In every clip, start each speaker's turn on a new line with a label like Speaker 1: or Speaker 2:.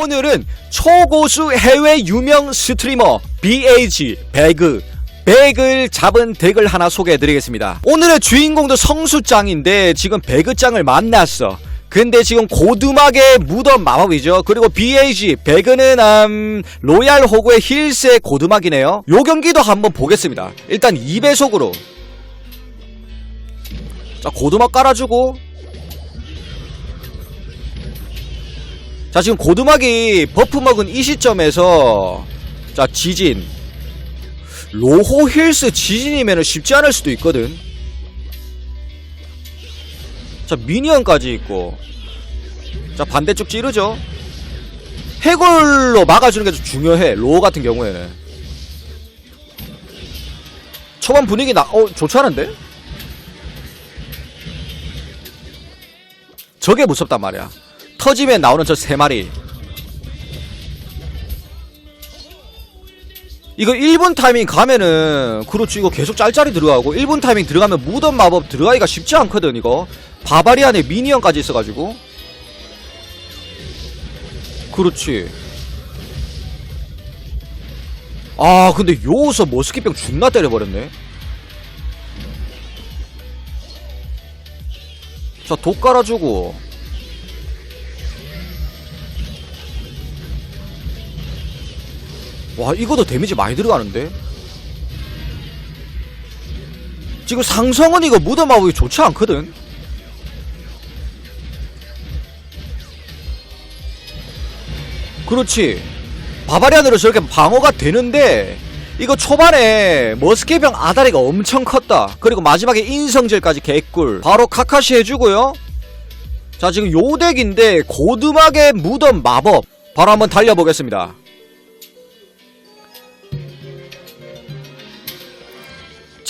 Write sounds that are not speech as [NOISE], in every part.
Speaker 1: 오늘은 초고수 해외 유명 스트리머 BAG 배그 백을 잡은 덱을 하나 소개해드리겠습니다. 오늘의 주인공도 성수짱인데 지금 배그짱을 만났어. 근데 지금 고두막의 무덤 마법이죠. 그리고 BAG 배그는 음, 로얄 호구의 힐스의 고두막이네요. 요 경기도 한번 보겠습니다. 일단 2배속으로 자 고두막 깔아주고 자 지금 고두막이 버프 먹은 이 시점에서 자 지진. 로호 힐스 지진이면 쉽지 않을 수도 있거든. 자 미니언까지 있고. 자 반대쪽 찌르죠. 해골로 막아주는 게 좀 중요해 로호 같은 경우에는. 초반 분위기 나, 어, 좋지 않은데? 저게 무섭단 말이야 터지면 나오는 저 세 마리. 이거 1분 타이밍 가면은 그렇지 이거 계속 짤짤이 들어가고 1분 타이밍 들어가면 무덤 마법 들어가기가 쉽지 않거든 이거. 바바리안에 미니언까지 있어가지고. 그렇지. 아 근데 요서 머스키병 존나 때려버렸네. 자 독 깔아주고 와 이거도 데미지 많이 들어가는데? 지금 상성은 이거 무덤마법이 좋지 않거든? 그렇지. 바바리안으로 저렇게 방어가 되는데 이거 초반에 머스케병 아다리가 엄청 컸다. 그리고 마지막에 인성질까지 개꿀. 바로 카카시 해주고요. 자 지금 요 덱인데 고두막의 무덤 마법. 바로 한번 달려보겠습니다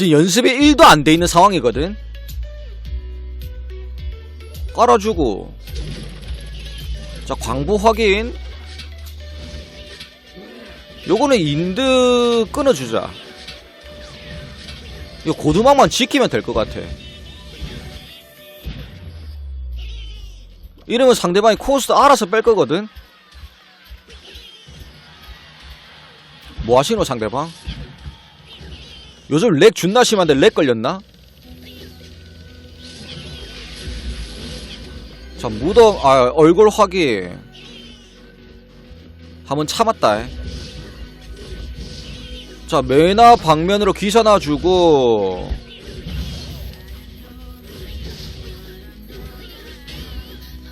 Speaker 1: 지금 연습이 1도 안 돼 있는 상황이거든. 깔아주고. 자, 광부 확인. 요거는 인드 끊어주자. 이거 고두막만 지키면 될 것 같아. 이러면 상대방이 코스트 알아서 뺄 거거든. 뭐 하시노 상대방? 요즘 렉 존나 심한데 렉 걸렸나? 자 무덤 아 얼굴 확인. 한번 참았다. 자 메나 방면으로 기사 놔주고.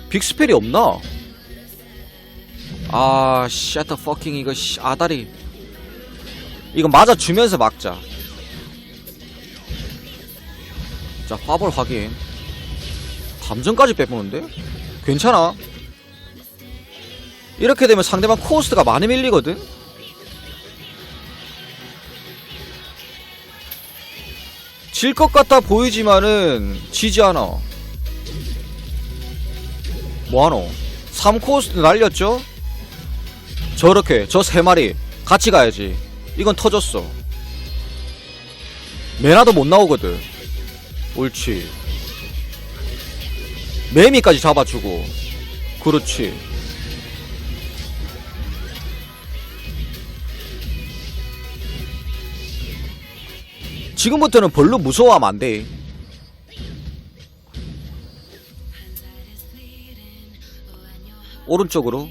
Speaker 1: 빅스펠이 없나? 아 샷더 퍼킹 이거 씨, 아다리. 이거 맞아주면서 막자 자 화볼 확인 감정까지 빼보는데? 괜찮아 이렇게 되면 상대방 코스트가 많이 밀리거든? 질 것 같아 보이지만은 지지 않아 뭐하노? 3코스트 날렸죠? 저렇게 저 세 마리 같이 가야지 이건 터졌어 메나도 못 나오거든 옳지. 매미까지 잡아주고. 그렇지. 지금부터는 별로 무서워하면 안돼. 오른쪽으로.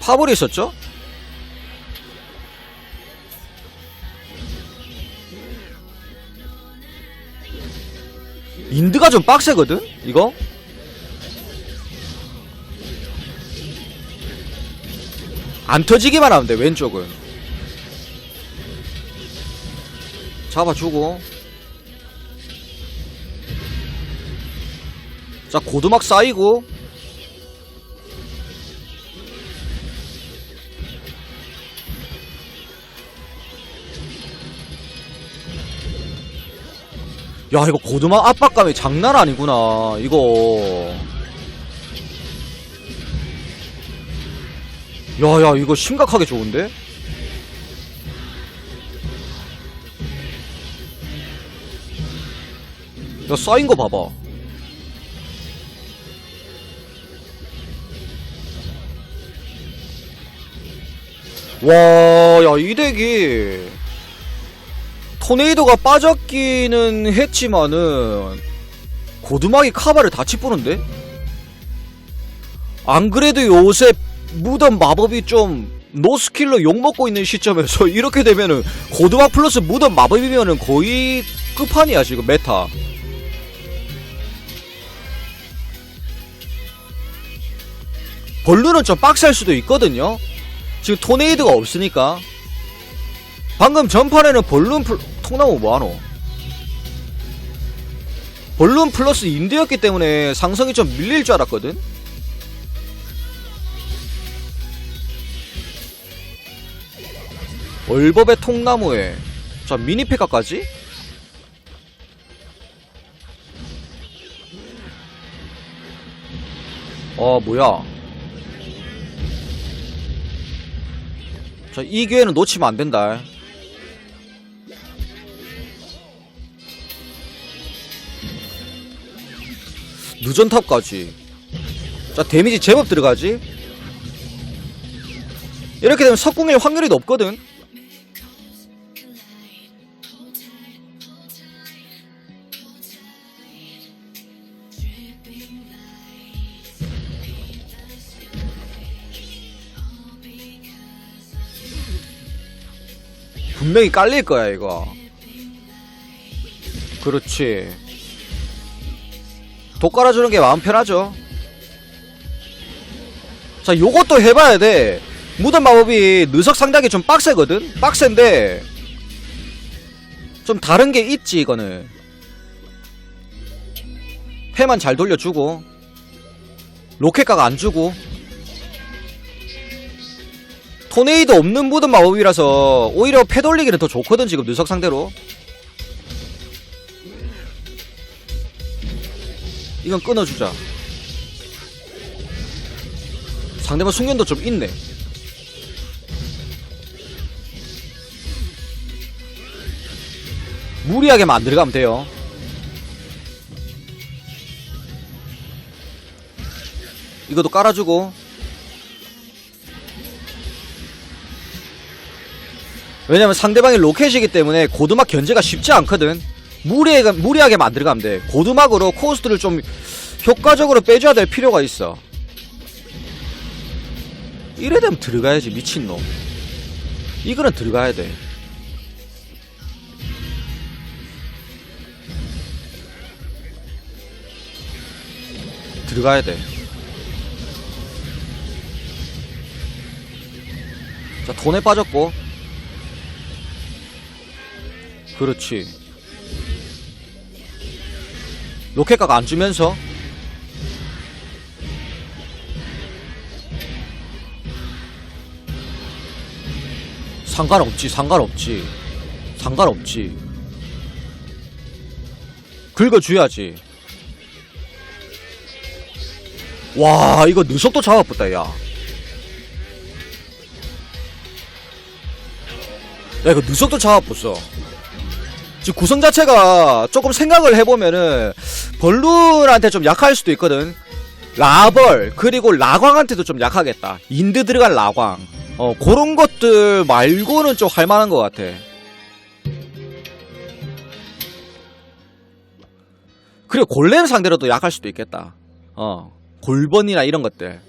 Speaker 1: 파벌이 있었죠? 인드가 좀 빡세거든? 이거? 안 터지기만 하면 돼 왼쪽은 잡아주고 자 고두막 쌓이고 야 이거 고두막 압박감이 장난 아니구나 이거 야야 이거 심각하게 좋은데? 이거 쌓인 거 봐봐. 와, 야, 이 덱이 토네이도가 빠졌기는 했지만은 고두막이 카바를 다 치뿌는데? 안 그래도 요새 무덤 마법이 좀 노스킬로 욕먹고 있는 시점에서 [LAUGHS] 이렇게 되면은 고두막 플러스 무덤 마법이면은 거의 끝판이야 지금 메타. 벌루는 좀 빡셀 수도 있거든요. 지금 토네이드가 없으니까. 방금 전판에는 벌룬 플 통나무 뭐하노? 벌룬 플러스 인드였기 때문에 상성이 좀 밀릴 줄 알았거든? 얼법의 통나무에 자 미니페카까지? 어 뭐야? 자이 기회는 놓치면 안 된다 누전탑까지. 자 데미지 제법 들어가지? 이렇게 되면 석궁일 확률이 높거든. 분명히 깔릴 거야 이거. 그렇지 독 깔아주는 게 마음 편하죠. 자 요것도 해봐야 돼. 무덤 마법이 느석 상당히 좀 빡세거든? 빡센데 좀 다른 게 있지 이거는. 패만 잘 돌려주고 로켓각 안 주고. 토네이도 없는 무덤 마법이라서 오히려 패 돌리기는 더 좋거든 지금 느석 상대로 이건 끊어주자. 상대방 숙련도 좀 있네. 무리하게만 안 들어가면 돼요. 이것도 깔아주고. 왜냐면 상대방이 로켓이기 때문에 고두막 견제가 쉽지 않거든 무리하게, 무리하게 만들어가면 돼. 고두막으로 코스트를 좀 효과적으로 빼줘야 될 필요가 있어. 이래 되면 들어가야지 미친놈. 이거는 들어가야 돼. 들어가야 돼. 자, 돈에 빠졌고. 그렇지. 로켓각 안 주면서. 상관없지, 상관없지. 상관없지. 긁어줘야지. 와, 이거 누석도 잡아붙다, 야. 야 이거 누석도 잡아봤어 지금 구성 자체가 조금 생각을 해보면은 벌룬한테 좀 약할 수도 있거든. 라벌 그리고 라광한테도 좀 약하겠다. 인드 들어간 라광. 어 그런 것들 말고는 좀 할만한 것 같아. 그리고 골렘 상대로도 약할 수도 있겠다. 어 골번이나 이런 것들.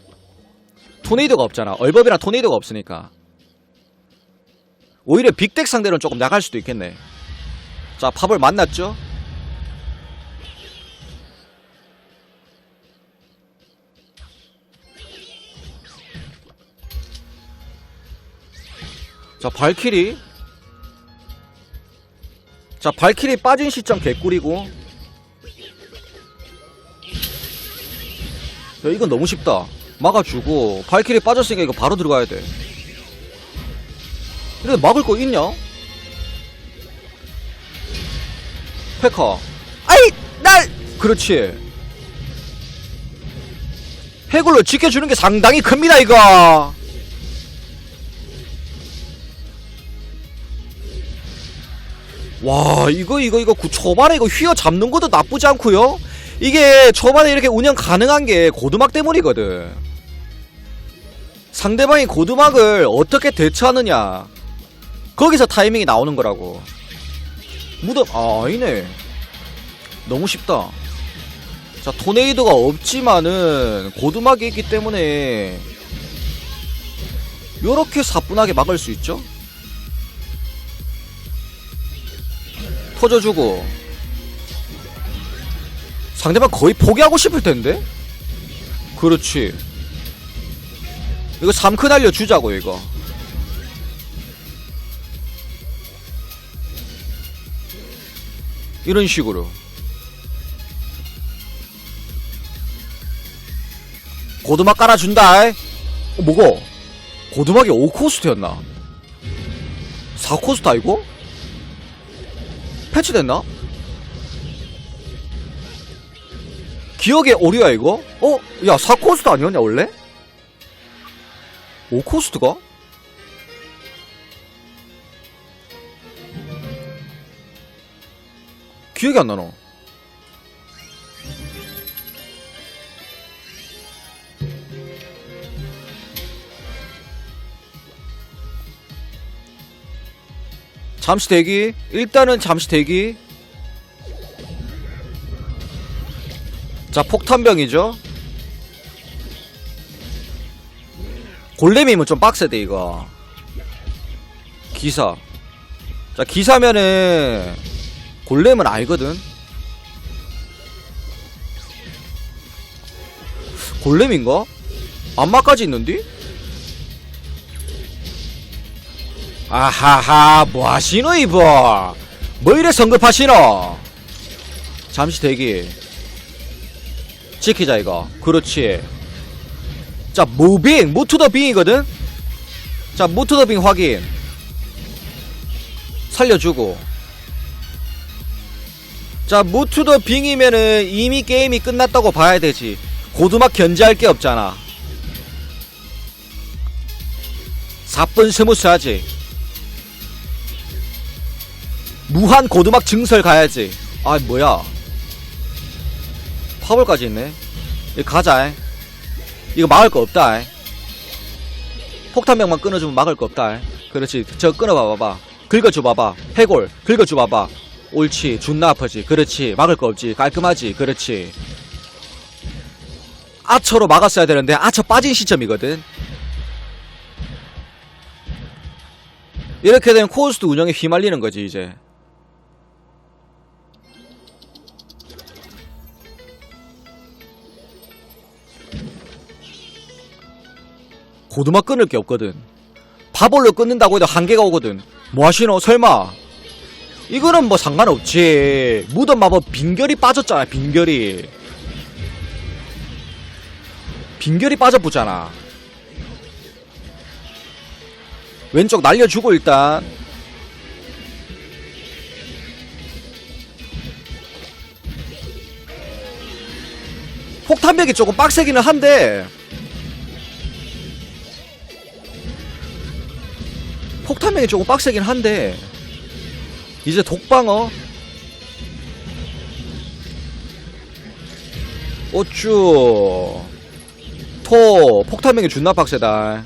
Speaker 1: 토네이도가 없잖아. 얼법이랑 토네이도가 없으니까. 오히려 빅덱 상대로는 조금 약할 수도 있겠네. 자, 팝을 만났죠? 자, 발키리. 자, 발키리 빠진 시점 개꿀이고. 야, 이건 너무 쉽다. 막아주고, 발키리 빠졌으니까 이거 바로 들어가야 돼. 근데 막을 거 있냐? 페카 아이 날! 그렇지. 해골로 지켜주는 게 상당히 큽니다 이거. 와 이거 이거 이거 구- 초반에 이거 휘어 잡는 것도 나쁘지 않고요. 이게 초반에 이렇게 운영 가능한 게 고두막 때문이거든. 상대방이 고두막을 어떻게 대처하느냐. 거기서 타이밍이 나오는 거라고 무덤 아 아니네. 너무 쉽다. 자 토네이도가 없지만은 고두막이 있기 때문에 요렇게 사뿐하게 막을 수 있죠? 터져주고. 상대방 거의 포기하고 싶을 텐데? 그렇지. 이거 3크 날려주자고 이거 이런 식으로 고두막 깔아준다 어, 뭐고 고두막이 5코스트였나 4코스트 아이고 패치됐나? 기억에 오류야 이거? 어? 야 4코스트 아니었냐 원래? 5코스트가? 기억이 안 나노? 잠시 대기. 일단은 잠시 대기. 자 폭탄병이죠? 골렘이면 좀 빡세대 이거. 기사. 자 기사면은 골렘은 알거든. 골렘인가? 안마까지 있는디? 아하하 뭐하시노 이거 뭐 이래 성급하시노? 잠시 대기. 지키자 이거. 그렇지. 자 무빙 무투더빙이거든? 자 무투더빙 확인. 살려주고 자 무투더 빙이면은 이미 게임이 끝났다고 봐야 되지. 고두막 견제할 게 없잖아. 4분 스무스 하지. 무한 고두막 증설 가야지. 아 뭐야. 파벌까지 있네. 가자 이거 막을 거 없다 폭탄병만 끊어주면 막을 거 없다 그렇지. 저 끊어봐 봐봐. 긁어줘 봐봐. 해골 긁어줘 봐봐 옳지 존나 아프지 그렇지 막을 거 없지 깔끔하지 그렇지 아처로 막았어야 되는데 아처 빠진 시점이거든 이렇게 되면 코스트 운영에 휘말리는 거지 이제 고두막 끊을 게 없거든. 파볼로 끊는다고 해도 한계가 오거든. 뭐 하시노? 설마? 이거는 뭐 상관없지. 무덤 마법 빈결이 빠졌잖아, 빈결이. 빈결이 빠져보잖아. 왼쪽 날려주고 일단. 폭탄벽이 조금 빡세기는 한데 폭탄명이 조금 빡세긴 한데 이제 독방어. 어쭈 토. 폭탄명이 존나 빡세다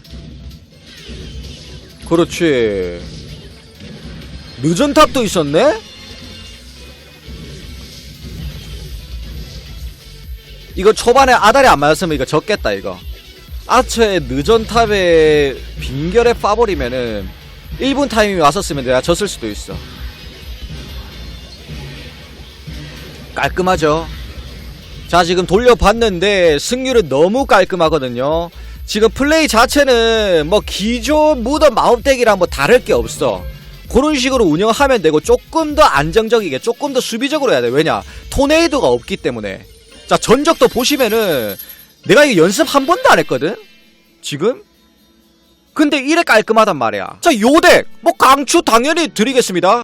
Speaker 1: 그렇지. 늦은 탑도 있었네? 이거 초반에 아다리 안 맞았으면 이거 졌겠다 이거. 아처의 늦은 탑에 빈결에 빠버리면은 1분 타이밍이 왔었으면 내가 졌을 수도 있어. 깔끔하죠? 자, 지금 돌려봤는데 승률은 너무 깔끔하거든요. 지금 플레이 자체는 뭐 기존 무덤 마법덱이랑 뭐 다를 게 없어. 그런 식으로 운영하면 되고 조금 더 안정적이게 조금 더 수비적으로 해야 돼. 왜냐? 토네이도가 없기 때문에. 자, 전적도 보시면은 내가 이거 연습 한 번도 안 했거든? 지금? 근데 이래 깔끔하단 말이야. 자, 요덱! 뭐 강추 당연히 드리겠습니다.